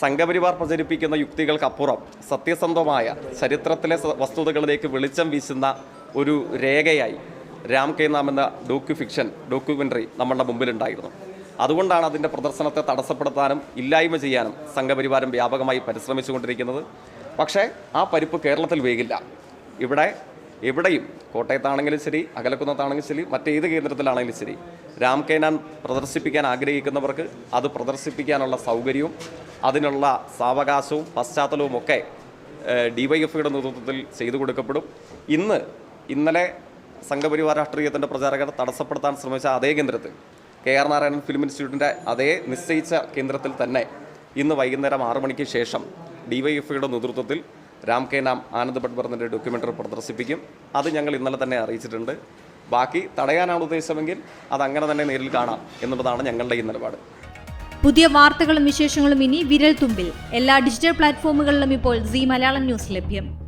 സംഘപരിവാർ പ്രചരിപ്പിക്കുന്ന യുക്തികൾക്കപ്പുറം സത്യസന്ധമായ ചരിത്രത്തിലെ വസ്തുതകളിലേക്ക് വെളിച്ചം വീശുന്ന ഒരു രേഖയായി രാം കെ നാം എന്ന ഡോക്യു ഫിക്ഷൻ ഡോക്യുമെന്ററി നമ്മളുടെ മുമ്പിലുണ്ടായിരുന്നു. അതുകൊണ്ടാണ് അതിന്റെ പ്രദർശനത്തെ തടസ്സപ്പെടുത്താനും ഇല്ലായ്മ ചെയ്യാനും സംഘപരിവാരം വ്യാപകമായി പരിശ്രമിച്ചുകൊണ്ടിരിക്കുന്നത്. പക്ഷേ ആ പരിപ്പ് കേരളത്തിൽ വേകില്ല. ഇവിടെ എവിടെയും കോട്ടയത്താണെങ്കിലും ശരി അകലക്കുന്നത്താണെങ്കിലും ശരി മറ്റേത് കേന്ദ്രത്തിലാണെങ്കിലും ശരി. രാം പ്രദർശിപ്പിക്കാൻ ആഗ്രഹിക്കുന്നവർക്ക് അത് പ്രദർശിപ്പിക്കാനുള്ള സൗകര്യവും അതിനുള്ള സാവകാശവും പശ്ചാത്തലവും ഒക്കെ ഡിവൈഎഫ്ഐയുടെ നേതൃത്വത്തിൽ ചെയ്തു കൊടുക്കപ്പെടും. ഇന്ന് ഇന്നലെ സംഘപരിവാർ രാഷ്ട്രീയത്തിന്റെ പ്രചാരകർ തടസ്സപ്പെടുത്താൻ ശ്രമിച്ച അതേ കേന്ദ്രത്തിൽ കെ ആർ നാരായണൻ ഫിലിം ഇൻസ്റ്റിറ്റ്യൂട്ടിന്റെ അതേ നിശ്ചയിച്ച കേന്ദ്രത്തിൽ തന്നെ ഇന്ന് വൈകുന്നേരം ആറു മണിക്ക് ശേഷം ഡിവൈഎഫ്ഐയുടെ നേതൃത്വത്തിൽ രാം കെ നാം ആനന്ദ് ഭട്ബർന്നിന്റെ ഡോക്യുമെന്ററി പ്രദർശിപ്പിക്കും. അത് ഞങ്ങൾ ഇന്നലെ തന്നെ അറിയിച്ചിട്ടുണ്ട്. ബാക്കി തടയാനാണ് ഉദ്ദേശമെങ്കിൽ അത് അങ്ങനെ തന്നെ നേരിൽ കാണാം എന്നുള്ളതാണ് ഞങ്ങളുടെ ഈ നിലപാട്. പുതിയ വാർത്തകളും വിശേഷങ്ങളും ഇനി വിരൽ തുമ്പിൽ എല്ലാ ഡിജിറ്റൽ പ്ലാറ്റ്ഫോമുകളിലും ഇപ്പോൾ സി മലയാളം ന്യൂസ് ലഭ്യം.